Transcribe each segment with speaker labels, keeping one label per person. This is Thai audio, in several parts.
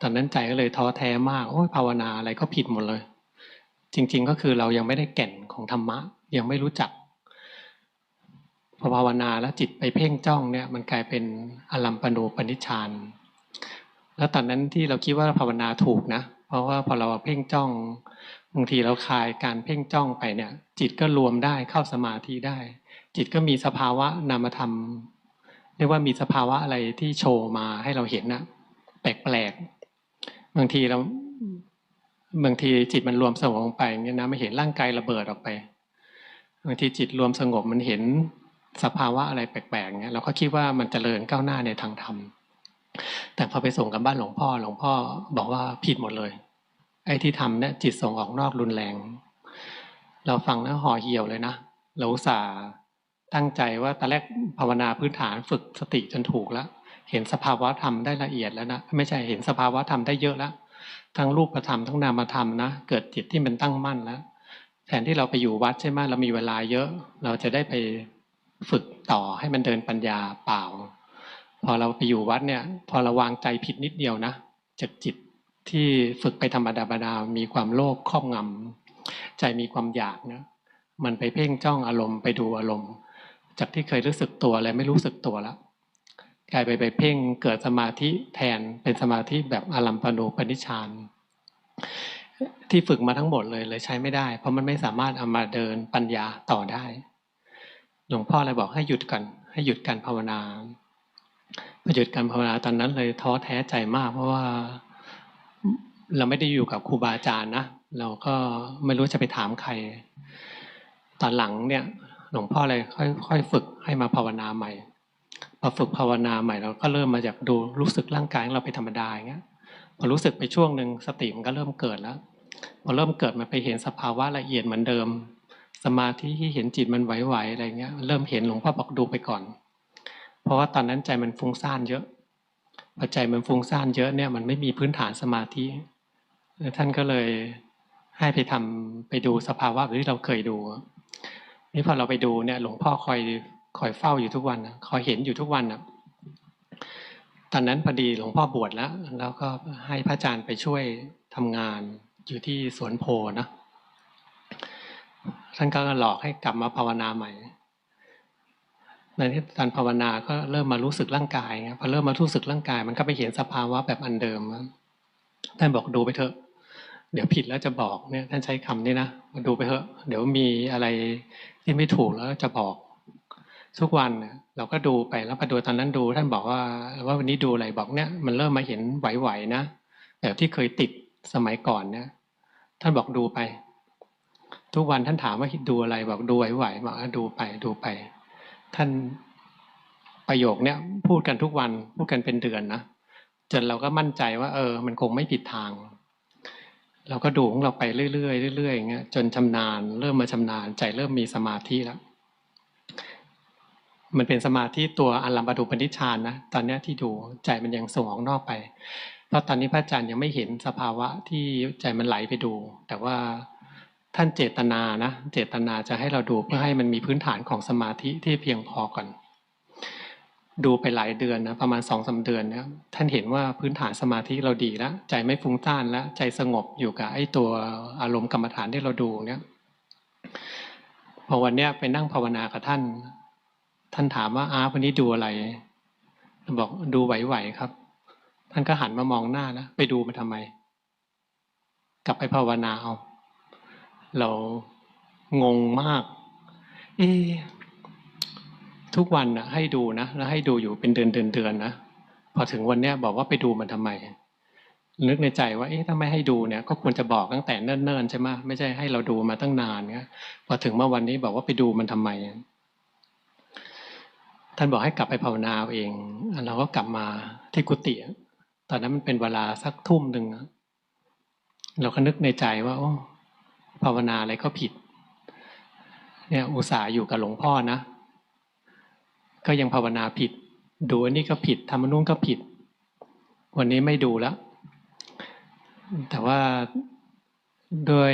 Speaker 1: ตอนนั้นใจก็เลยท้อแท้มากโอ้ยภาวนาอะไรก็ผิดหมดเลย จริง ๆ ก็คือเรายังไม่ได้แก่นของธรรมะ ยังไม่รู้จักพอภาวนาแล้วจิตไปเพ่งจ้องเนี่ยมันกลายเป็นอลัมปณูปนิชานแล้วตอนนั้นที่เราคิดว่าภาวนาถูกนะ เพราะว่าพอเราเพ่งจ้องบางทีเราคลายการเพ่งจ้องไปเนี่ย จิตก็รวมได้เข้าสมาธิได้ จิตก็มีสภาวะนามธรรมเรียกว่ามีสภาวะอะไรที่โชว์มาให้เราเห็นนะแปลกๆ บางทีเราบางทีจิตมันรวมสงบลงไปเนี่ยนะไม่เห็นร่างกายระเบิดออกไปบางทีจิตรวมสงบมันเห็นสภาวะอะไรแปลกๆเนี่ยเราก็คิดว่ามันจเจริญก้าวหน้าในทางธรรมแต่พอไปส่งกับบ้านหลวงพ่อหลวงพ่อบอกว่าผิดหมดเลย ไอ้ที่ทำเนี่ยจิตส่งออกนอกรุนแรง เราฟังแล้วห่อเหี่ยวเลยนะเราอุตส่าห์ตั้งใจว่าตอนแรกภาวนาพื้นฐานฝึกสติจนถูกแล้ว เห็นสภาวะธรรมได้ละเอียดแล้วนะไม่ใช่เห็นสภาวะธรรมได้เยอะแล้วทั้งรูปธรรมทั้งนามธรรมนะเกิดจิตที่มันตั้งมั่นแล้ว แทนที่เราไปอยู่วัดใช่ไหมเรามีเวลาเยอะ เราจะได้ไปฝึกต่อให้มันเดินปัญญาเปล่า พอเราไปอยู่วัดเนี่ย พอเราวางใจผิดนิดเดียวนะจากจิตที่ฝึกไปธรรมดาบดามีความโลภครอบงำใจมีความอยากนะมันไปเพ่งจ้องอารมณ์ไปดูอารมณ์ จากที่เคยรู้สึกตัวอะไรไม่รู้สึกตัวแล้ว กลายไปไปเพ่งเกิดสมาธิแทนเป็นสมาธิแบบอารัมปณูปนิชานที่ฝึกมาทั้งหมดเลยเลยใช้ไม่ได้ เพราะมันไม่สามารถเอามาเดินปัญญาต่อได้ หลวงพ่อเลยบอกให้หยุดกันให้หยุดการภาวนาพอหยุดการภาวนาตอนนั้นเลยท้อแท้ใจมาก เพราะว่าเราไม่ได้อยู่กับครูบาอาจารย์นะเราก็ไม่รู้จะไปถามใคร ตอนหลังเนี่ย หลวงพ่อเลยค่อยๆฝึกให้มาภาวนาใหม่ พอฝึกภาวนาใหม่เราก็เริ่มมาจากดูรู้สึกร่างกายของเราไปธรรมดาอย่างเงี้ยพอรู้สึกไปช่วงหนึ่งสติมันก็เริ่มเกิดแล้วพอเริ่มเกิดมาไปเห็นสภาวะละเอียดเหมือนเดิม สมาธิที่เห็นจิตมันไหวๆอะไรเงี้ยเริ่มเห็นหลวงพ่อบอกดูไปก่อน เพราะว่าตอนนั้นใจมันฟุ้งซ่านเยอะพอใจมันฟุ้งซ่านเยอะเนี่ยมันไม่มีพื้นฐานสมาธิท่านก็เลยให้ไปทำไปดูสภาวะที่เราเคยดูนี่พอเราไปดูเนี่ยหลวงพ่อคอย คอยเฝ้าอยู่ทุกวันคอยเห็นอยู่ทุกวันนะตอนนั้นพอดีหลวงพ่อบวชแล้ว แล้วก็ให้พระอาจารย์ไปช่วยทำงานอยู่ที่สวนโพนะท่านก็หลอกให้กลับมาภาวนาใหม่ในที่ตอนภาวนาก็เริ่มมารู้สึกร่างกายพอเริ่มมารู้สึกร่างกาย มันก็ไปเห็นสภาวะแบบอันเดิมท่านบอกดูไปเถอะ เดี๋ยวผิดแล้วจะบอกเนี่ยท่านใช้คำนี้นะมาดูไปเถอะ เดี๋ยวมีอะไรที่ไม่ถูกแล้วจะบอก ทุกวันเราก็ดูไปแล้วพอดูตอนนั้นดู ท่านบอกว่าว่าวันนี้ดูอะไรบอกเนี่ยมันเริ่มมาเห็นไหวๆนะแบบที่เคยติดสมัยก่อนเนี่ยท่านบอกดูไป ทุกวันท่านถามว่าดูอะไรบอกดูไหวๆบอกดูไปดูไป ท่านประโยคเนี้ยพูดกันทุกวันพูดกันเป็นเดือนนะจนเราก็มั่นใจว่า เออ มันคงไม่ผิดทาง เราก็ดูของเราไปเรื่อยๆเรื่อยๆอย่างเงี้ยจนชำนาญ เริ่มมาชำนาญใจเริ่มมีสมาธิแล้ว มันเป็นสมาธิตัวอลัมปดุปนิชานนะ ตอนนี้ที่ดูใจมันยังส่งออกนอกไป เพราะตอนนี้พระอาจารย์ยังไม่เห็นสภาวะที่ใจมันไหลไปดู แต่ว่าท่านเจตนานะ เจตนาจะให้เราดูเพื่อให้มันมีพื้นฐานของสมาธิที่เพียงพอก่อน ดูไปหลายเดือนนะประมาณสองสาเดือนนะท่านเห็นว่าพื้นฐานสมาธิเราดีแล้ว ใจไม่ฟุ้งซ่านแล้ว ใจสงบอยู่กับไอ้ตัวอารมณ์กรรมฐานที่เราดูเนี่ยพอวันเนี้ยไปนั่งภาวนากับท่าน ท่านถามว่าอาวันนี้ดูอะไร บอกดูไหวๆครับ ท่านก็หันมามองหน้านะไปดูมาทำไม กลับไปภาวนาเอาเรางงมาก เอทุกวันนะให้ดูนะแล้วให้ดูอยู่เป็นเดือนเดือนเดือนนะพอถึงวันเนี้ยบอกว่าไปดูมันทำไม นึกในใจว่าเอ๊ะถ้าไม่ให้ดูเนี่ย ก็ควรจะบอกตั้งแต่เนิ่นๆใช่ไหมไม่ใช่ให้เราดูมาตั้งนานเนี่ยพอถึงเมื่อวันนี้บอกว่าไปดูมันทำไม ท่านบอกให้กลับไปภาวนาเอง เราก็กลับมาที่กุฏิตอนนั้นมันเป็นเวลาสักทุ่มหนึ่งเราก็นึกในใจว่าโอ้ภาวนาอะไรก็ผิด เนี่ยอุตส่าห์อยู่กับหลวงพ่อนะ ก็ยังภาวนาผิด ดูอันนี้ก็ผิดทำอันนู้นก็ผิด วันนี้ไม่ดูแล้ว แต่ว่าโดย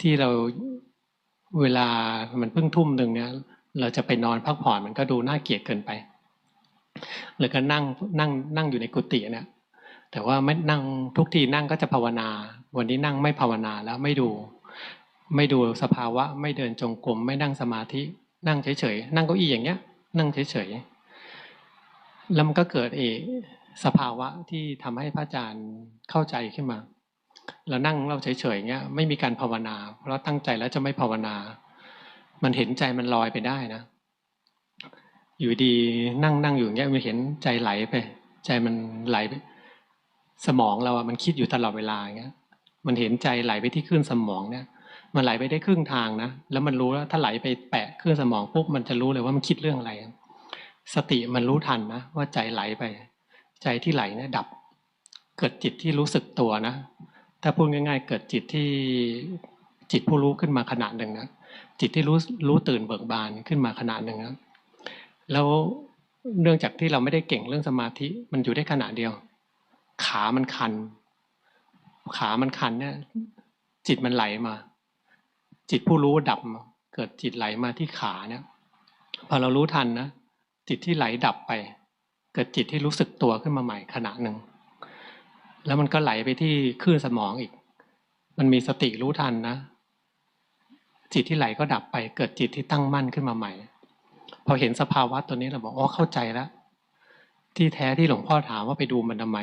Speaker 1: ที่เราเวลามันเพิ่งทุ่มหนึ่งเนี่ย เราจะไปนอนพักผ่อนมันก็ดูน่าเกลียดเกินไปเลยก็นั่งนั่งนั่งอยู่ในกุฏิเนี่ยแต่ว่าไม่นั่งทุกทีนั่งก็จะภาวนา วันนี้นั่งไม่ภาวนาแล้วไม่ดู ไม่ดูสภาวะ ไม่เดินจงกรมไม่นั่งสมาธิ นั่งเฉยๆนั่งเก้าอี้อย่างเงี้ย นั่งเฉยๆแล้วมันก็เกิดเอสภาวะที่ทำให้พระอาจารย์เข้าใจขึ้นมาเรานั่งเราเฉยๆอย่างเงี้ยไม่มีการภาวนา เพราะตั้งใจแล้วจะไม่ภาวนา มันเห็นใจมันลอยไปได้นะ อยู่ดีนั่งนั่งอยู่อย่างเงี้ยมันเห็นใจไหลไป ใจมันไหลไป สมองเราอะมันคิดอยู่ตลอดเวลาอย่างเงี้ย มันเห็นใจไหลไปที่คลื่นสมองเนี่ยมันไหลไปได้ครึ่งทางนะ แล้วมันรู้แล้วถ้าไหลไปแปะคลื่นสมองปุ๊บมันจะรู้เลยว่ามันคิดเรื่องอะไร สติมันรู้ทันนะว่าใจไหลไป ใจที่ไหลเนี่ยดับ เกิดจิตที่รู้สึกตัวนะ ถ้าพูดง่าย ๆ เกิดจิตที่จิตผู้รู้ขึ้นมาขณะหนึ่งนะ จิตที่รู้รู้ตื่นเบิกบานขึ้นมาขณะหนึ่งนะแล้วเนื่องจากที่เราไม่ได้เก่งเรื่องสมาธิมันอยู่ได้ขณะเดียว ขามันคัน ขามันคันเนี่ยจิตมันไหลมา จิตผู้รู้ดับเกิดจิตไหลมาที่ขาเนี่ยพอเรารู้ทันนะจิตที่ไหลดับไป เกิดจิตที่รู้สึกตัวขึ้นมาใหม่ขณะหนึ่งแล้วมันก็ไหลไปที่คลื่นสมองอีก มันมีสติรู้ทันนะ จิตที่ไหลก็ดับไป เกิดจิตที่ตั้งมั่นขึ้นมาใหม่ พอเห็นสภาวะตัวนี้เราบอกอ๋อเข้าใจแล้ว ที่แท้ที่หลวงพ่อถามว่าไปดูมันทำไม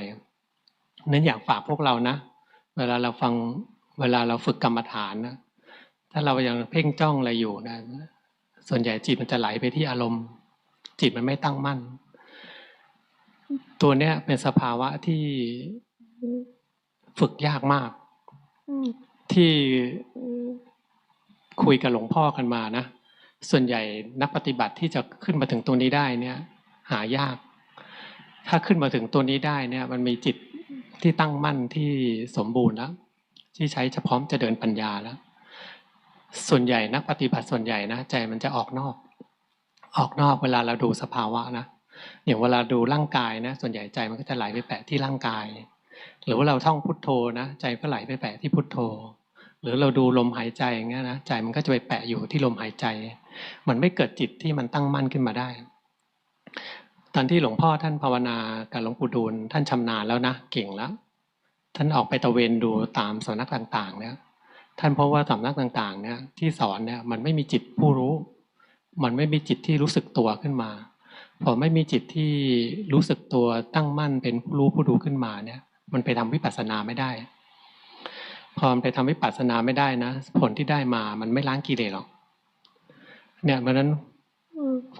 Speaker 1: นั้นอยากฝากพวกเรานะ เวลาเราฟังเวลาเราฝึกกรรมฐานนะถ้าเรายังเพ่งจ้องอะไรอยู่นะส่วนใหญ่จิตมันจะไหลไปที่อารมณ์ จิตมันไม่ตั้งมั่น ตัวเนี้ยเป็นสภาวะที่ฝึกยากมาก ที่ คุยกับหลวงพ่อกันมานะ ส่วนใหญ่นักปฏิบัติที่จะขึ้นมาถึงตัวนี้ได้เนี่ย หายาก ถ้าขึ้นมาถึงตัวนี้ได้เนี่ย มันมีจิตที่ตั้งมั่นที่สมบูรณ์แล้วที่ใช้เฉพาะจะเดินปัญญาแล้ว ส่วนใหญ่นักปฏิบัติส่วนใหญ่นะใจมันจะออกนอก ออกนอกเวลาเราดูสภาวะนะอย่างเวลาดูร่างกายนะ ส่วนใหญ่ใจมันก็จะไหลไปแปะที่ร่างกาย หรือว่าเราท่องพุทโธนะ ใจก็ไหลไปแปะที่พุทโธ หรือเราดูลมหายใจอย่างเงี้ยนะใจมันก็จะไปแปะอยู่ที่ลมหายใจ มันไม่เกิดจิตที่มันตั้งมั่นขึ้นมาได้ ตอนที่หลวงพ่อท่านภาวนากับหลวงปู่ดูลท่านชำนาญแล้วนะเก่งแล้ว ท่านออกไปตะเวนดูตามสำนักต่างๆ เนี่ย ท่านพบว่าสำนักต่างๆ เนี่ยที่สอนเนี่ยมันไม่มีจิตผู้รู้ มันไม่มีจิตที่รู้สึกตัวขึ้นมาพอไม่มีจิตที่รู้สึกตัวตั้งมั่นเป็นผู้รู้ผู้ดูขึ้นมาเนี่ย มันไปทำวิปัสสนาไม่ได้ พอมันไปทำวิปัสสนาไม่ได้นะผลที่ได้มามันไม่ล้างกิเลสหรอก เนี่ยเพราะนั้น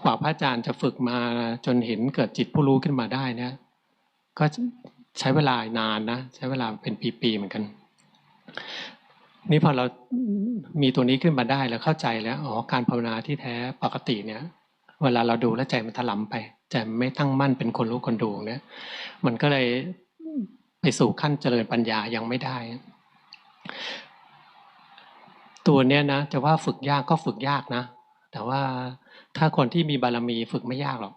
Speaker 1: กว่าพระอาจารย์จะฝึกมาจนเห็นเกิดจิตผู้รู้ขึ้นมาได้เนี่ย ก็ใช้เวลานานนะใช้เวลาเป็นปีๆเหมือนกันนี่พอเรามีตัวนี้ขึ้นมาได้แล้วเข้าใจแล้วอ๋อการภาวนาที่แท้ปกติเนี่ย เวลาเราดูแล้วใจมันถลำไปใจไม่ตั้งมั่นเป็นคนรู้คนดูเนี่ย มันก็เลยไปสู่ขั้นเจริญปัญญายังไม่ได้ ตัวเนี้ยนะจะว่าฝึกยากก็ฝึกยากนะ แต่ว่าถ้าคนที่มีบารมีฝึกไม่ยากหรอก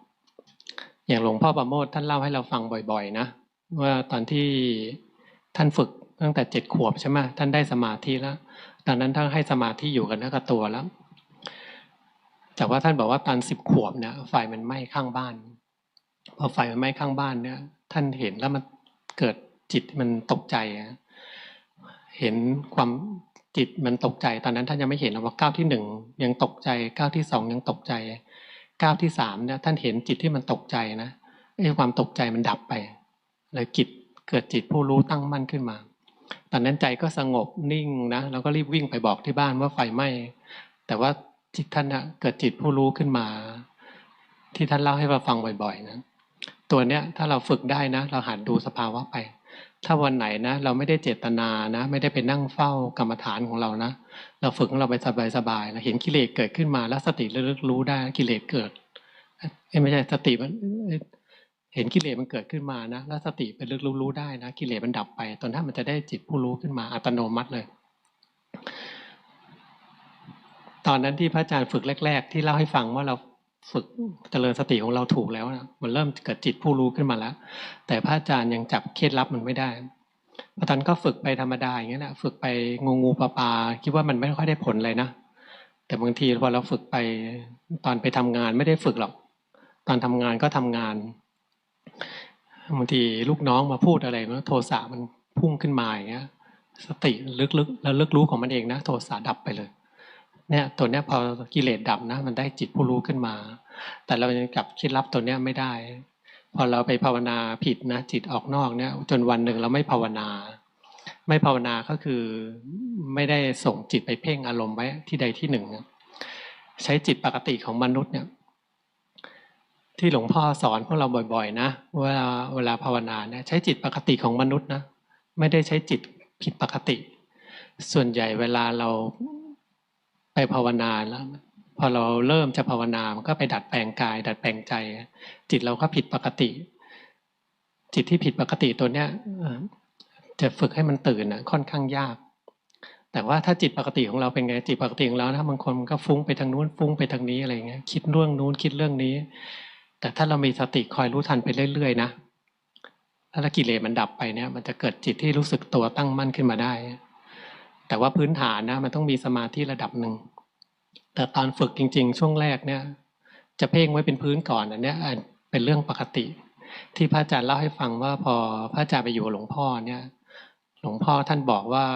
Speaker 1: อย่างหลวงพ่อประโมทท่านเล่าให้เราฟังบ่อยๆ นะว่าตอนที่ท่านฝึกตั้งแต่เจ็ดขวบใช่ไหมท่านได้สมาธิแล้วตอนนั้นท่านให้สมาธิอยู่กันนักตัวแล้วแต่ว่าท่านบอกว่าตอนสิบขวบเนี่ยไฟมันไหม้ข้างบ้านพอไฟมันไหม้ข้างบ้านเนี่ย ท่านเห็นแล้วมันเกิดจิตมันตกใจเห็นความ จิตมันตกใจตอนนั้นท่านยังไม่เห็นว่าก้าวที่หนึ่งยังตกใจก้าวที่สองยังตกใจก้าวที่สามเนี่ยท่านเห็นจิตที่มันตกใจนะไอ้ความตกใจมันดับไปเลยจิตเกิดจิตผู้รู้ตั้งมั่นขึ้นมา ตอนนั้นใจก็สงบนิ่งนะแล้วก็รีบวิ่งไปบอกที่บ้านว่าไฟไหม้แต่ว่าจิตท่านเกิดจิตผู้รู้ขึ้นมา ที่ท่านเล่าให้เราฟังบ่อยๆนะตัวเนี้ยถ้าเราฝึกได้นะ เราหัดดูสภาวะไป ถ้าวันไหนนะเราไม่ได้เจตนานะ ไม่ได้ไปนั่งเฝ้ากรรมฐานของเรานะ เราฝึกของเราไปสบายๆเราเห็นกิเลสเกิดขึ้นมาแล้วสติระลึกรู้ได้กิเลสเกิดไม่ใช่สติมันเห็นกิเลสมันเกิดขึ้นมานะ แล้วสติไปลึกรู้รู้ได้นะ กิเลสมันดับไป ตอนนั้นมันจะได้จิตผู้รู้ขึ้นมาอัตโนมัติเลย ตอนนั้นที่พระอาจารย์ฝึกแรก ๆ ที่เล่าให้ฟังว่าเรา ฝึกเจริญสติของเราถูกแล้วนะมันเริ่มเกิดจิตผู้รู้ขึ้นมาแล้ว แต่พระอาจารย์ยังจับเคล็ดลับมันไม่ได้พระตอนก็ฝึกไปธรรมดาอย่างนี้นะฝึกไปงูงูปลาปลาคิดว่ามันไม่ค่อยได้ผลเลยนะแต่บางทีพอเราฝึกไปตอนไปทำงานไม่ได้ฝึกหรอก ตอนทำงานก็ทำงานบางทีลูกน้องมาพูดอะไรแล้วโทสะมันพุ่งขึ้นมาอย่างเงี้ยสติลึกๆแล้วลึกรู้ของมันเองนะ โทสะดับไปเลย เนี่ยตัวเนี้ยพอกิเลสดับนะ มันได้จิตผู้รู้ขึ้นมา แต่เรายังกลับคิดรับตัวเนี้ยไม่ได้ พอเราไปภาวนาผิดนะ จิตออกนอกเนี่ย จนวันหนึ่งเราไม่ภาวนา ไม่ภาวนาก็คือไม่ได้ส่งจิตไปเพ่งอารมณ์ไว้ที่ใดที่หนึ่งใช้จิตปกติของมนุษย์เนี่ย ที่หลวงพ่อสอนพวกเราบ่อย ๆ นะเวลาเวลาภาวนาเนี่ยใช้จิตปกติของมนุษย์นะไม่ได้ใช้จิตผิดปกติ ส่วนใหญ่เวลาเรา ไปภาวนาแล้ว พอเราเริ่มจะภาวนามันก็ไปดัดแปลงกาย ดัดแปลงใจ จิตเราก็ผิดปกติ จิตที่ผิดปกติตัวเนี้ยจะฝึกให้มันตื่นนะค่อนข้างยาก แต่ว่าถ้าจิตปกติของเราเป็นไงจิตปกติของเรานะบางคนมันก็ฟุ้งไปทางนู้นฟุ้งไปทางนี้อะไรเงี้ยคิดเรื่องนู้นคิดเรื่องนี้ แต่ถ้าเรามีสติคอยรู้ทันไปเรื่อยๆนะถ้ากิเลสมันดับไปเนี่ย มันจะเกิดจิตที่รู้สึกตัวตั้งมั่นขึ้นมาได้ แต่ว่าพื้นฐานนะมันต้องมีสมาธิระดับหนึ่ง แต่ตอนฝึกจริง ๆ ช่วงแรกเนี่ย จะเพ่งไว้เป็นพื้นก่อนอันเนี้ยเป็นเรื่องปกติ ที่พระอาจารย์เล่าให้ฟังว่าพอพระอาจารย์ไปอยู่หลวงพ่อเนี่ย หลวงพ่อท่านบอกว่า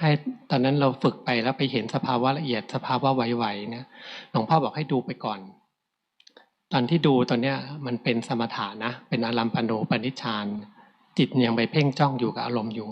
Speaker 1: ให้ตอนนั้นเราฝึกไปแล้วไปเห็นสภาวะละเอียดสภาวะไหวๆเนี่ยหลวงพ่อบอกให้ดูไปก่อนตอนที่ดูตอนเนี้ยมันเป็นสมถะนะ เป็นอารัมปโนปนิชฌานจิตยังไปเพ่งจ้องอยู่กับอารมณ์อยู่